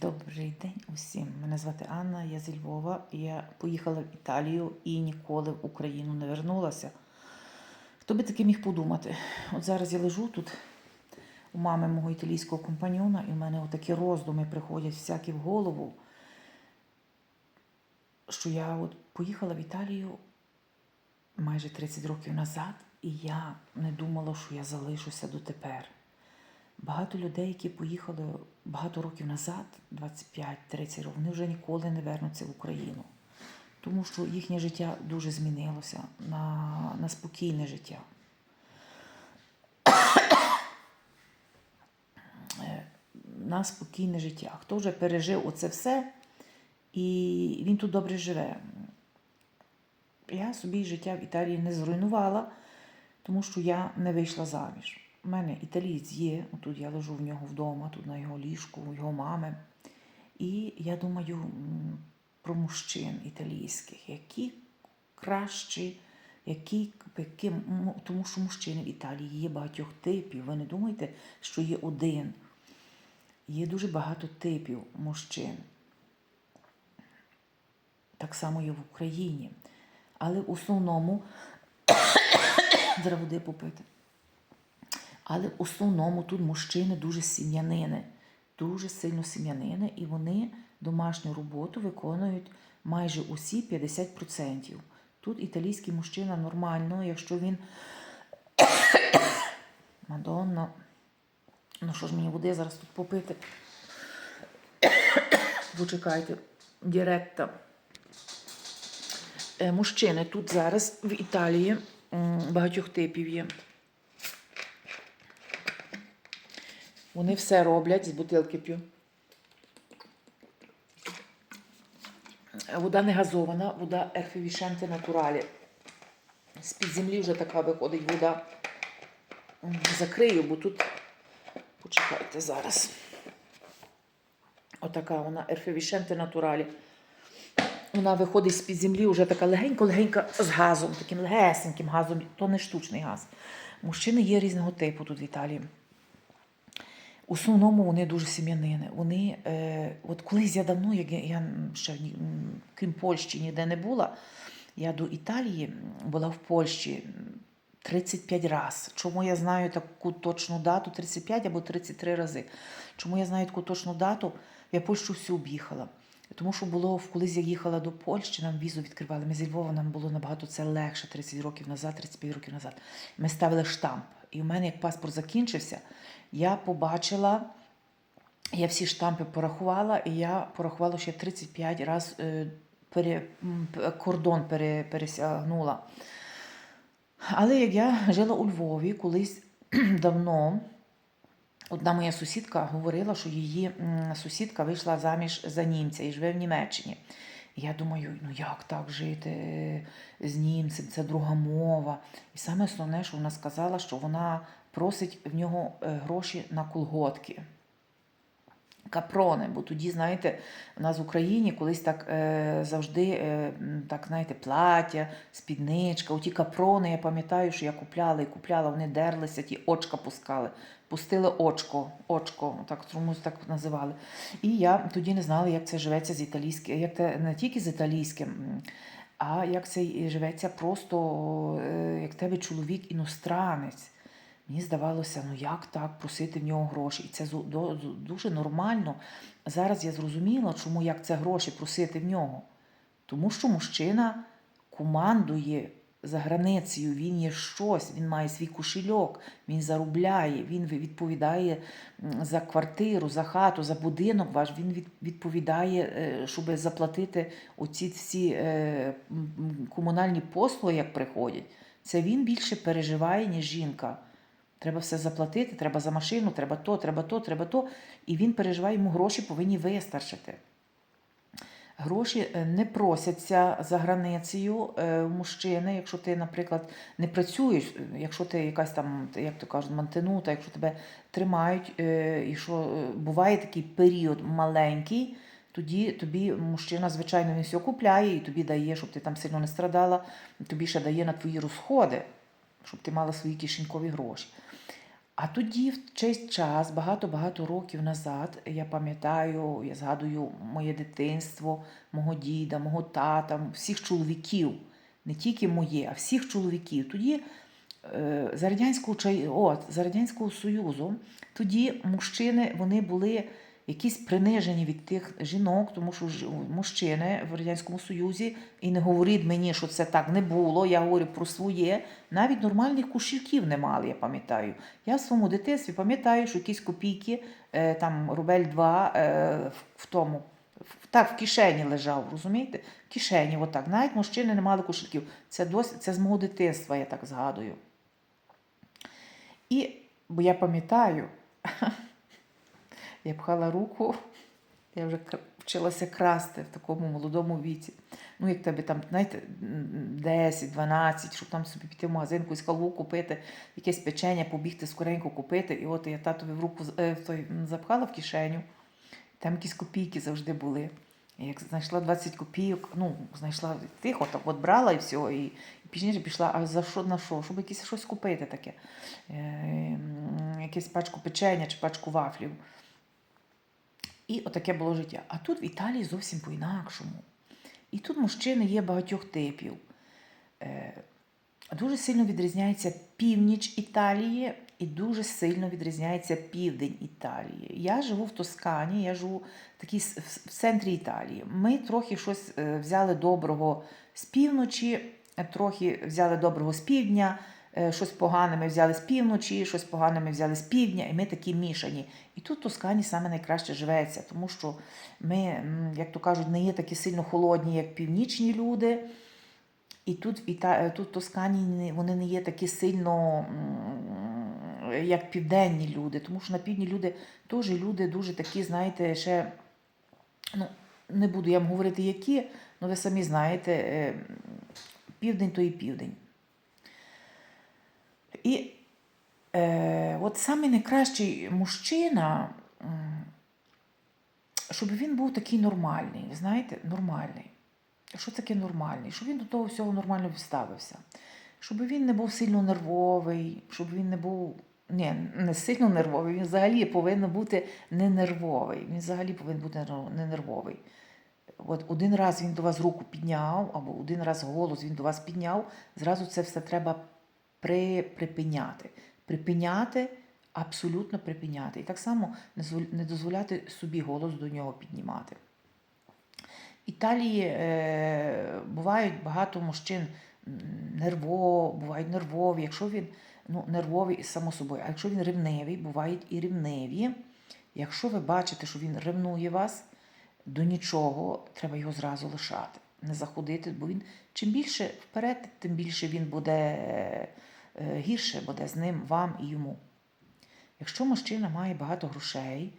Добрий день усім. Мене звати Анна, я зі Львова. Я поїхала в Італію і ніколи в Україну не вернулася. Хто би таки міг подумати? От зараз я лежу тут у мами мого італійського компаньона, і в мене отакі роздуми приходять всякі в голову, що я от поїхала в Італію майже 30 років назад, і я не думала, що я залишуся дотепер. Багато людей, які поїхали багато років назад, 25-30 років, вони вже ніколи не вернуться в Україну. Тому що їхнє життя дуже змінилося на, на спокійне життя. Е, На спокійне життя. Хто вже пережив оце все, і він тут добре живе. Я собі життя в Італії не зруйнувала, тому що я не вийшла заміж. У мене італієць є, тут я лежу в нього вдома, тут на його ліжку, у його мами. І я думаю про мужчин італійських, які кращі, які, які, тому що мужчини в Італії є багатьох типів. Ви не думаєте, що є один. Є дуже багато типів мужчин. Так само є в Україні. Але в основному зараз води попити. Але в основному тут мужчини дуже сім'янини, дуже сильно сім'янини, і вони домашню роботу виконують майже усі 50%. Тут італійський мужчина нормально, якщо він. Мадонна. Ну що ж мені води зараз тут попити? Почекайте, діретта. Е, Мужчини тут зараз в Італії багатьох типів є. Вони все роблять з бутилки п'ю. Вода не газована, вода Ерфевішенте натуралі. З-під землі вже така виходить вода. Закрию, бо тут. Почекайте зараз. Отака вона Ерфевішенте натуралі. Вона виходить з-під землі, вже така легенько-легенька з газом, таким легесеньким газом, то не штучний газ. Мужчини є різного типу тут в Італії. В основному вони дуже сім'янини. Вони, е, от колись я давно, як я, я ще ні- крім Польщі ніде не була, я до Італії була в Польщі м, 35 разів. Чому я знаю таку точну дату? 35 або 33 рази. Чому я знаю таку точну дату? Я Польщу всю об'їхала. Тому що було, колись я їхала до Польщі, нам візу відкривали. Ми зі Львова нам було набагато це легше 30 років назад, 35 років назад. Ми ставили штамп. І в мене, як паспорт закінчився, я побачила, я всі штампи порахувала, і я порахувала, я 35 разів е, пере, кордон пере, пересягнула. Але як я жила у Львові колись давно, одна моя сусідка говорила, що її сусідка вийшла заміж за німця і живе в Німеччині. Я думаю, ну як так жити е, з німцем, це друга мова. І саме основне, що вона сказала, що вона просить в нього е, гроші на колготки. Капрони, бо тоді, знаєте, в нас в Україні колись так е, завжди, е, так, знаєте, плаття, спідничка, оті капрони, я пам'ятаю, що я купляла і купляла, вони дерлися, ті очка пускали. Пустили очко, очко, так чомусь так називали. І я тоді не знала, як це живеться з італійським, як це не тільки з італійським, а як це живеться просто, е, як тебе чоловік іностранець. Мені здавалося, ну як так просити в нього гроші? І це дуже нормально. Зараз я зрозуміла, чому як це гроші просити в нього. Тому що мужчина командує за границею, він є щось, він має свій кошельок, він заробляє, він відповідає за квартиру, за хату, за будинок ваш, він відповідає, е, щоб заплатити оці всі е, комунальні послуги, як приходять. Це він більше переживає, ніж жінка. Треба все заплатити, треба за машину, треба то, треба то, треба то. І він переживає, йому гроші повинні вистачити. Гроші е, не просяться за границею е, мужчини, якщо ти, наприклад, не працюєш, е, якщо ти якась там, як то кажуть, мантинута, якщо тебе тримають, і що буває такий період маленький, тоді тобі мужчина, звичайно, він все купляє і тобі дає, щоб ти там сильно не страдала, тобі ще дає на твої розходи, щоб ти мала свої кишенькові гроші. А тоді, в честь час, багато-багато років назад, я пам'ятаю, я згадую моє дитинство, мого діда, мого тата, всіх чоловіків, не тільки моє, а всіх чоловіків. Тоді е, за радянського от, за радянського союзу, тоді мужчини вони були якісь принижені від тих жінок, тому що ж- мужчини в радянському союзі, і не говоріть мені, що це так не було. Я говорю про своє. Навіть нормальних кошельків не мали, я пам'ятаю. Я в своєму дитинстві пам'ятаю, що якісь копійки, е, там рубель 2 е, в, тому. Так, в кишені лежав, розумієте? В кишені, отак. Навіть мужчини не мали кошельків. Це досі, це з мого дитинства, я так згадую. І, бо я пам'ятаю, я пхала руку, я вже вчилася красти в такому молодому віці. Ну, як тебе там, знаєте, 10, 12, щоб там собі піти в магазин, якусь халву купити, якесь печення, побігти скоренько купити. І от я татові в руку е, в той, запхала в кишеню. Там якісь копійки завжди були. І Як знайшла 20 копійок, ну, знайшла тихо, так от брала і все. І, і пізніше пішла, а за що на що? Щоб якесь щось купити таке. Е, м, якусь пачку печення чи пачку вафлів. І отаке було життя. А тут в Італії зовсім по-інакшому. І тут мужчини є багатьох типів. Е, Дуже сильно відрізняється північ Італії і дуже сильно відрізняється південь Італії. Я живу в Тоскані, я живу такій в в центрі Італії. Ми трохи щось е, взяли доброго з півночі, трохи взяли доброго з півдня, щось погане ми взяли з півночі, щось погане ми взяли з півдня, і ми такі мішані. І тут в Тоскані саме найкраще живеться, тому що ми, як то кажуть, не є такі сильно холодні, як північні люди. І тут, в Іта... е, тут в Тоскані вони не є такі сильно, як південні люди, тому що на півдні люди теж люди дуже такі, знаєте, ще, ну, не буду я вам говорити, які, але ви самі знаєте, е, південь то і південь. І е, от саме найкращий мужчина, щоб він був такий нормальний, знаєте, нормальний. Що таке нормальний? Щоб він до того всього нормально вставився. Щоб він не був сильно нервовий, щоб він не був. Ні, не сильно нервовий, він взагалі повинен бути не нервовий. Він взагалі повинен бути не нервовий. От один раз він до вас руку підняв, або один раз голос він до вас підняв, зразу це все треба при, припиняти. Припиняти, абсолютно припиняти. І так само не дозволяти собі голос до нього піднімати. В Італії е, бувають багато мужчин м, нерво, бувають нервові. Якщо він ну, нервовий, само собою, а якщо він ревнивий, бувають і ревниві. Якщо ви бачите, що він ревнує вас до нічого, треба його зразу лишати, не заходити, бо він чим більше вперед, тим більше він буде е, гірше буде з ним, вам і йому. Якщо мужчина має багато грошей,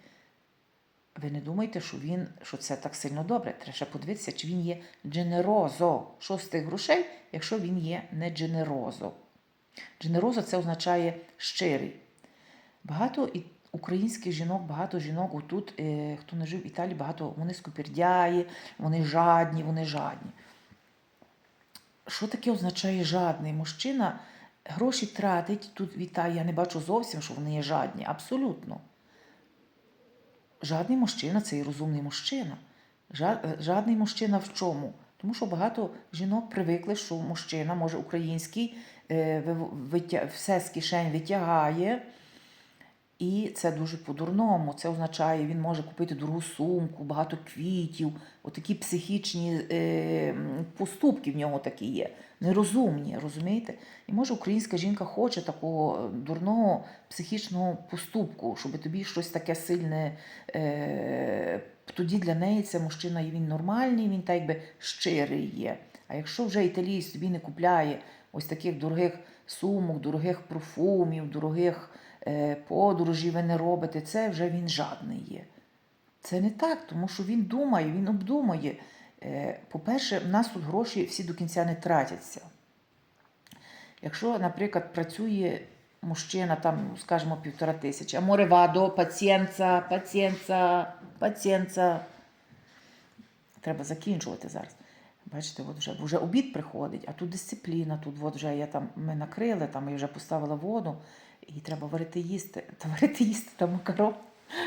ви не думайте, що він що це так сильно добре. Треба подивитися, чи він є дженерозо. Що з тих грошей, якщо він є не дженерозо. Дженерозо це означає щирий. Багато і українських жінок, багато жінок отут, е, хто не жив в Італії, багато вони скупердяї, вони жадні, вони жадні. Що таке означає жадний? Мужчина гроші тратить тут вітаю, Я не бачу зовсім, що вони є жадні. Абсолютно. Жадний мужчина це і розумний мужчина. Жадний мужчина в чому? Тому що багато жінок привикли, що мужчина, може український, е, все з кишень витягає. І це дуже по-дурному. Це означає, він може купити дорогу сумку, багато квітів, отакі психічні е, поступки в нього такі є. Нерозумні, розумієте? І може українська жінка хоче такого дурного психічного поступку, щоб тобі щось таке сильне. Е, тоді для неї це мужчина і він нормальний, він так якби щирий є. А якщо вже італієць тобі не купляє ось таких дорогих сумок, дорогих парфумів, дорогих е, подорожі ви не робите, це вже він жадний є. Це не так, тому що він думає, він обдумає. Е, По-перше, в нас тут гроші всі до кінця не тратяться. Якщо, наприклад, працює мужчина, там, скажімо, півтора тисячі, аморе вадо, пацієнца, пацієнца, пацієнца. Треба закінчувати зараз. Бачите, от вже, вже обід приходить, а тут дисципліна, тут от вже я там, ми накрили, там я вже поставила воду. І треба варити їсти. Та варити їсти та макарон.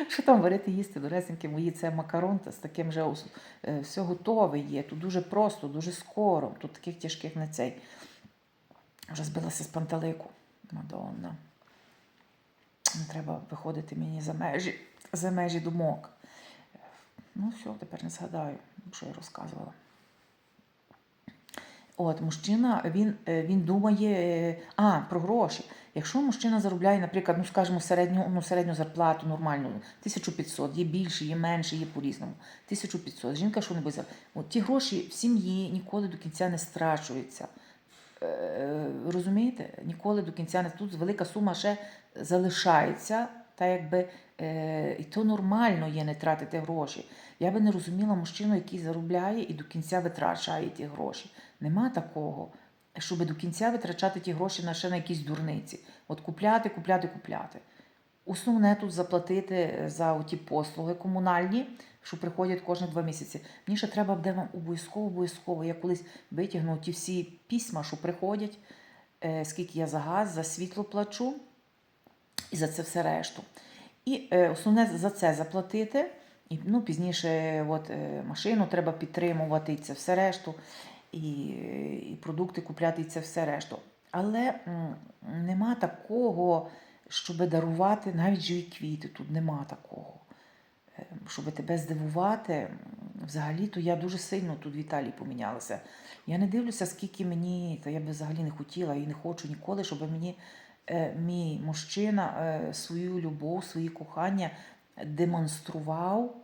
Що там варити їсти, доресеньки мої, це макарон та з таким же е, все готове є. Тут дуже просто, дуже скоро. Тут таких тяжких не цей. Вже збилася з пантелику. Мадонна. Не треба виходити мені за межі, за межі думок. Ну, все, тепер не згадаю, що я розказувала. От, мужчина, він, е, він думає, е, а, про гроші. Якщо мужчина заробляє, наприклад, ну скажімо, середню, ну, середню зарплату нормальну, 1500, є більше, є менше, є по-різному. 1500. Жінка що не? От ті гроші в сім'ї ніколи до кінця не страчуються. Е, розумієте? Ніколи до кінця не тут велика сума ще залишається, та якби е, і то нормально є не тратити гроші. Я би не розуміла мужчину, який заробляє і до кінця витрачає ті гроші. Нема такого, щоб до кінця витрачати ті гроші на ще на якісь дурниці. От купляти, купляти, купляти. Основне тут заплатити за ті послуги комунальні, що приходять кожні два місяці. Мені ще треба буде вам обов'язково, обов'язково. Я колись витягну ті всі письма, що приходять, е, скільки я за газ, за світло плачу, і за це все решту. І е, основне за це заплатити. І ну, пізніше от, е, машину треба підтримувати, і це все решту, і, і продукти купляти, і це все решту. Але нема такого, щоб дарувати навіть живі квіти. Тут нема такого. Е, Щоб тебе здивувати, взагалі-то я дуже сильно тут в Італії помінялася. Я не дивлюся, скільки мені, та я би взагалі не хотіла і не хочу ніколи, щоб мені е, мій мужчина е, свою любов, свої кохання демонстрував,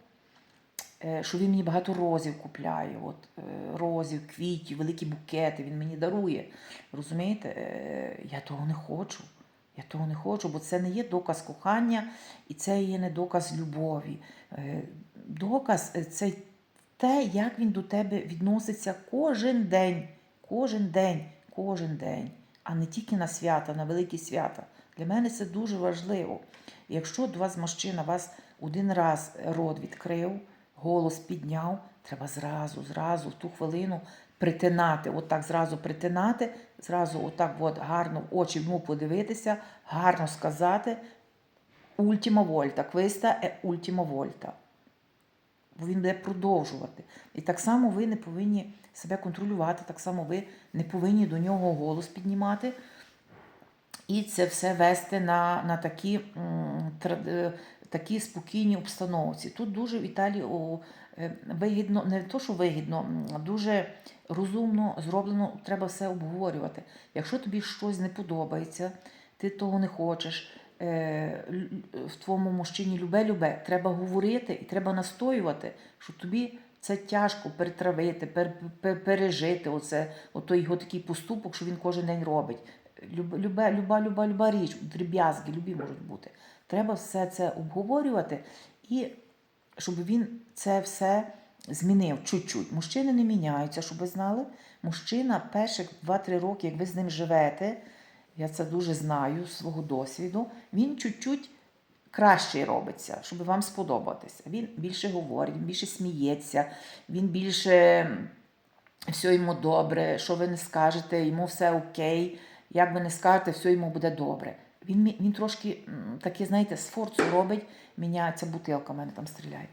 що він мені багато розів купляє. От, е, розів, квітів, великі букети, він мені дарує. Розумієте? Е, Я того не хочу. Я того не хочу, бо це не є доказ кохання і це є не доказ любові. Е, Доказ е, це те, як він до тебе відноситься кожен день, кожен день, кожен день, а не тільки на свята, на великі свята. Для мене це дуже важливо. Якщо до вас мужчина вас один раз рот відкрив, голос підняв, треба зразу, зразу в ту хвилину притинати, отак зразу притинати, зразу отак от гарно в очі йому подивитися, гарно сказати ультіма вольта, квиста е ультіма вольта. Бо він буде продовжувати. І так само ви не повинні себе контролювати, так само ви не повинні до нього голос піднімати. І це все вести на, на такі, м, тр- е, такі спокійні обстановці. Тут дуже в Італії е, вигідно, не то, що вигідно, дуже розумно зроблено, треба все обговорювати. Якщо тобі щось не подобається, ти того не хочеш. е, В твоєму мужчині любе-любе, треба говорити і треба настоювати, що тобі це тяжко перетравити, пер, пер- пережити оце, отой його такий поступок, що він кожен день робить. Люб- Люба, люба, люба, люба річ, дріб'язки, любі можуть бути. Треба все це обговорювати і щоб він це все змінив чуть-чуть. Мужчини не міняються, щоб ви знали. Мужчина перших 2-3 роки, як ви з ним живете, я це дуже знаю з свого досвіду, він чуть-чуть краще робиться, щоб вам сподобатися. Він більше говорить, він більше сміється, він більше все йому добре, що ви не скажете, йому все окей. Як ви не скажете, все йому буде добре. Він, він трошки таке, знаєте, сфорцу робить, міняється бутилка, в мене там стріляє.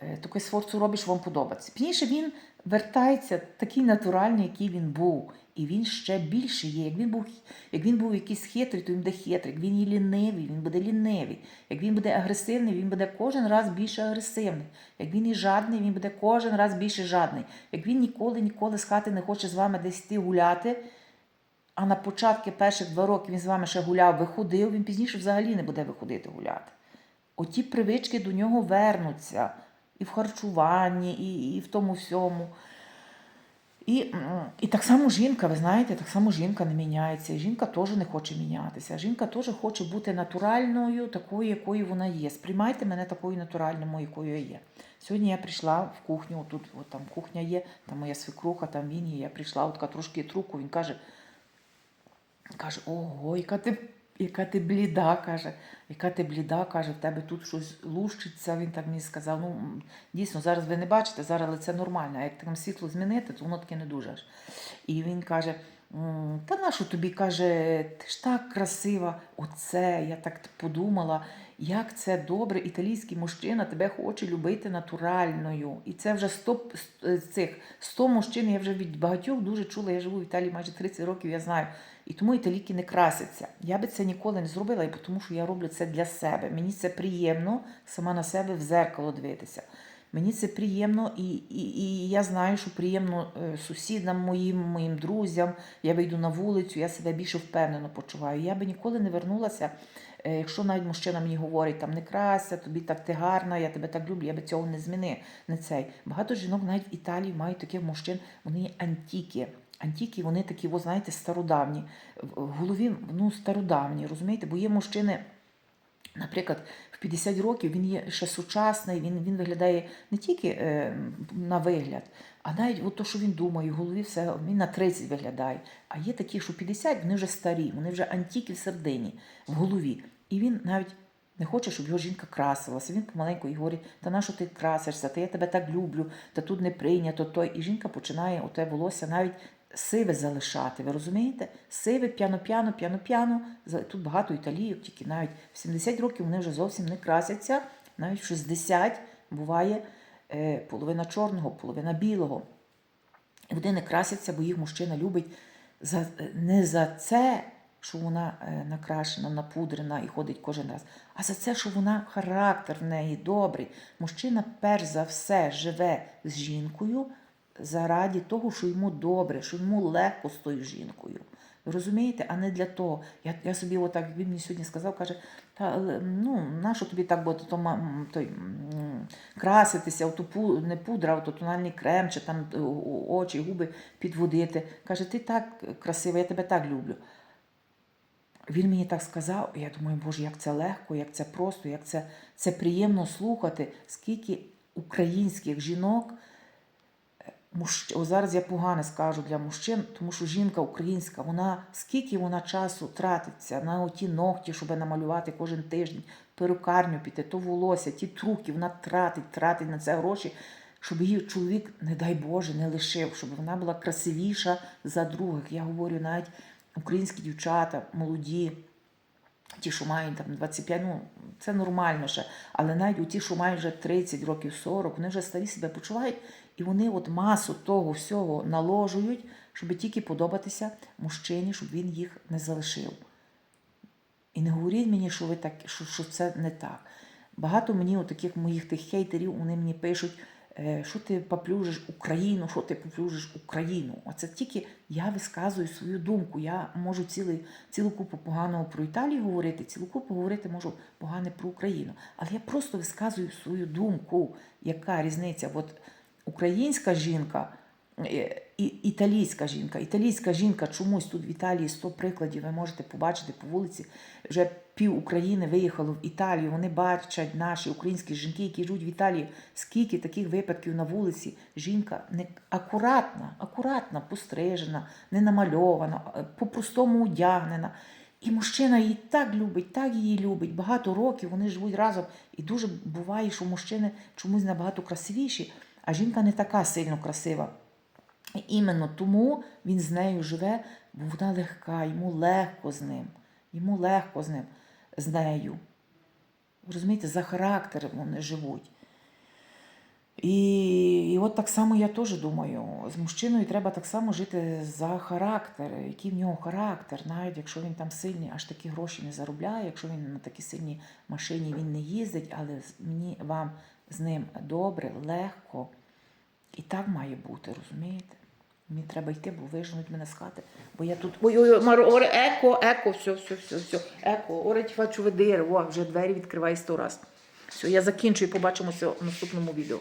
Е, Таке сфорцу робить, що вам подобається. Пізніше він вертається такий натуральний, який він був. І він ще більше є. Як він був, як він був якийсь хитрий, то він буде хитрий. Як він є лінивий, він буде лінивий. Як він буде агресивний, він буде кожен раз більше агресивний. Як він і жадний, він буде кожен раз більше жадний. Як він ніколи, ніколи з хати не хоче з вами десь йти гуляти, а на початку перших два роки він з вами ще гуляв, виходив, він пізніше взагалі не буде виходити гуляти. Оті привички до нього вернуться і в харчуванні, і, і в тому всьому. І, і так само жінка, ви знаєте, так само жінка не міняється. Жінка теж не хоче мінятися. Жінка теж хоче бути натуральною, такою, якою вона є. Сприймайте мене такою натуральною, якою я є. Сьогодні я прийшла в кухню, тут от там кухня є, там моя свекруха, там він є. Я прийшла, от така трошки трубку, він каже, каже, ого, яка ти, яка ти бліда, каже, яка ти бліда, каже, в тебе тут щось лущиться. Він так мені сказав. Ну, дійсно, зараз ви не бачите, зараз лице нормально, а як там світло змінити, то воно таке не дуже аж. І він каже, Та нащо тобі каже, ти ж так красива. Оце, я так подумала, як це добре, італійський мужчина тебе хоче любити натуральною. І це вже 100, з цих 100 мужчин, я вже від багатьох дуже чула, я живу в Італії майже 30 років, я знаю. І тому італійки не красяться. Я би це ніколи не зробила, тому що я роблю це для себе. Мені це приємно сама на себе в зеркало дивитися. Мені це приємно, і, і, і я знаю, що приємно е, сусідам моїм, моїм друзям. Я вийду на вулицю, я себе більше впевнено почуваю. Я би ніколи не вернулася, е, якщо навіть мужчина мені говорить, там не крася, тобі так ти гарна, я тебе так люблю, я би цього не змінив. Не цей. Багато жінок навіть в Італії мають таких мужчин, вони є антіки. Антіки, вони такі, ви знаєте, стародавні. В голові ну, стародавні, розумієте? Бо є мужчини. Наприклад, в 50 років він є ще сучасний, він, він виглядає не тільки е, на вигляд, а навіть от то, що він думає, в голові все, він на 30 виглядає. А є такі, що 50, вони вже старі, вони вже антіки в середині, в голові. І він навіть не хоче, щоб його жінка красилася. Він помаленьку і говорить, та на що ти красишся, та я тебе так люблю, та тут не прийнято той. І жінка починає оте волосся навіть сиве залишати. Ви розумієте? Сиве, п'яно-п'яно, п'яно-п'яно. Тут багато італійок, тільки навіть в 70 років вони вже зовсім не красяться, навіть в 60 буває е, половина чорного, половина білого. І вони не красяться, бо їх мужчина любить за, не за це, що вона е, накрашена, напудрена і ходить кожен раз, а за це, що вона характер в неї добрий. Мужчина перш за все живе з жінкою заради того, що йому добре, що йому легко з тою жінкою. Ви розумієте, а не для того. Я, я собі отак, він мені сьогодні сказав, каже, та ну, нащо тобі так буде то, той, краситися, ото пу, не пудра, ото тональний крем, чи там е, очі, губи підводити. Каже, ти так красива, я тебе так люблю. Він мені так сказав, і я думаю, Боже, як це легко, як це просто, як це, це приємно слухати, скільки українських жінок. е. О, зараз я погано скажу для мужчин, тому що жінка українська, вона скільки вона часу тратиться на оті ногті, щоб намалювати кожен тиждень, перукарню піти, то волосся, ті труки, вона тратить, тратить на це гроші, щоб її чоловік, не дай Боже, не лишив, щоб вона була красивіша за других. Я говорю навіть українські дівчата, молоді, ті, що мають там 25, ну це нормально ще. Але навіть у ті, що мають вже 30 років 40, вони вже старі себе почувають, і вони от масу того всього наложують, щоб тільки подобатися мужчині, щоб він їх не залишив. І не говоріть мені, що ви так, що, що це не так. Багато мені от таких моїх тих хейтерів, вони мені пишуть, що ти поплюжиш Україну, що ти поплюжиш Україну. Оце тільки я висказую свою думку. Я можу цілий, цілу купу поганого про Італію говорити, цілу купу говорити можу погане про Україну. Але я просто висказую свою думку, яка різниця. От українська жінка. Е, Італійська жінка. Італійська жінка чомусь тут в Італії 100 прикладів ви можете побачити по вулиці. Вже пів України виїхало в Італію. Вони бачать наші українські жінки, які живуть в Італії. Скільки таких випадків на вулиці? Жінка не акуратна, акуратна, пострижена, не намальована, е, по-простому одягнена. І мужчина її так любить, так її любить. Багато років вони живуть разом. І дуже буває, що мужчини чомусь набагато красивіші, а жінка не така сильно красива. Іменно тому він з нею живе, бо вона легка, йому легко з ним. Йому легко з ним, з нею. Розумієте, за характер вони живуть. І, і от так само я теж думаю, з мужчиною треба так само жити за характер, який в нього характер, навіть якщо він там сильний, аж такі гроші не заробляє, якщо він на такій сильній машині він не їздить, але мені вам з ним добре, легко. І так має бути, розумієте? Мені треба йти, бо виженуть мене з хати. Бо я тут. Ой, ой, ой, Маро, еко, еко, все, все, все, все. Еко, орать фачу ведир. О, вже двері відкриває сто раз. Все, я закінчую, побачимося в наступному відео.